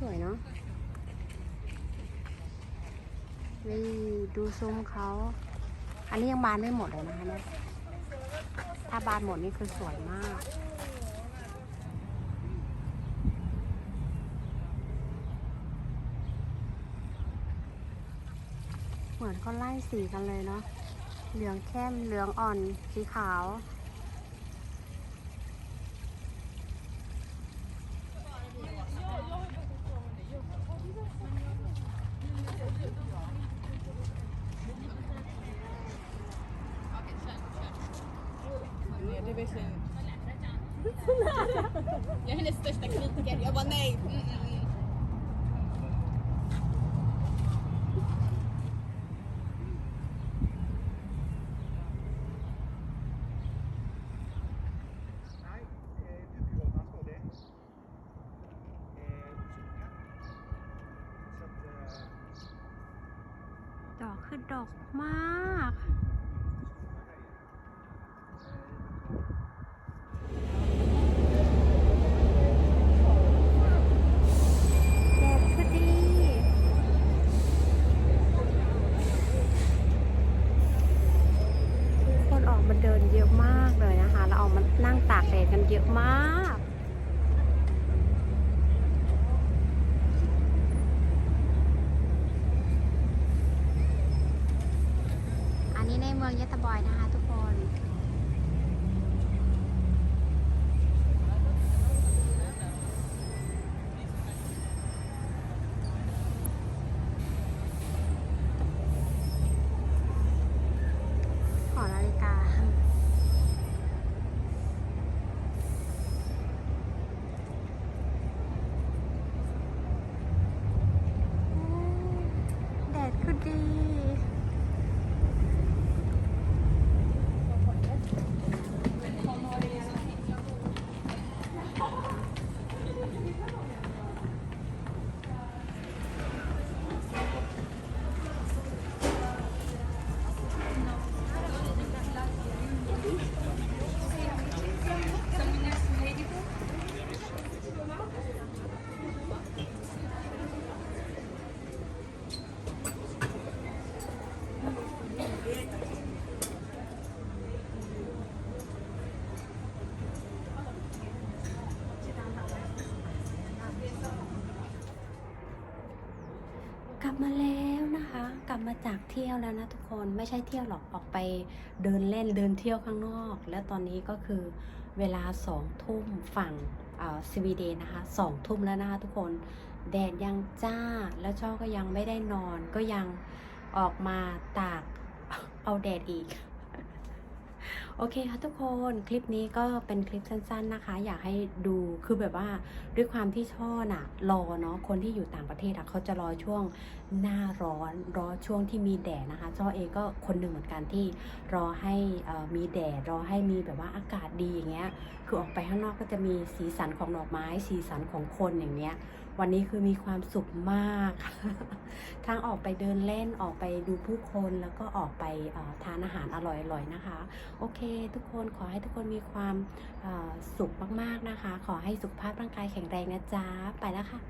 สวยเนาะนี่ดูซุ้มเขา อันนี้ยังบานไม่หมดเลยนะคะเนี่ยถ้าบานหมดนี่คือสวยมาก เหมือนก็ไล่สีกันเลยเนาะ เหลืองเข้ม เหลืองอ่อน สีขาว Ja, det är verkligen... Jag är hennes största kritiker. Jag bara nej. Mm, mm, mm. Nej, eh, Dukeholmarna står det. มากเลยนะคะ แล้วออกมานั่งตากแดดกันเยอะมาก อันนี้ในเมืองยะตะบอยนะคะทุกคน หอนาฬิกา แดดคือดี กลับ มาแล้วนะคะ กลับมาจากเที่ยวแล้วนะทุกคนไม่ใช่เที่ยวหรอกออกไปเดินเล่นเดินเที่ยวข้างนอก แล้วตอนนี้ก็คือเวลาสองทุ่มฝั่งสวีเดนนะคะสองทุ่มแล้วนะคะทุกคนแดดยังจ้าแล้วช่อก็ยังไม่ได้นอนก็ยังออกมาตากเอาแดดอีก โอเคค่ะทุกคนคลิปนี้ก็เป็นคลิปสั้น ๆนะคะ อยากให้ดูคือแบบว่าด้วยความที่ช่อน่ะรอเนาะคนที่อยู่ต่างประเทศอะเขาจะรอช่วงหน้าร้อนรอช่วงที่มีแดดนะคะช่อเองก็คนหนึ่งเหมือนกันที่รอให้มีแดดรอให้มีแบบว่าอากาศดีอย่างเงี้ยคือออกไปข้างนอกก็จะมีสีสันของดอกไม้ สีสันของคนอย่างเงี้ยวันนี้คือมีความสุขมาก ทั้งออกไปเดินเล่นออกไปดูผู้คนแล้วก็ออกไปทานอาหารอร่อยๆนะคะ โอเค ทุกคนขอให้ทุกคนมีความสุขมากๆนะคะ ขอให้สุขภาพร่างกายแข็งแรงนะจ๊ะไปแล้วค่ะ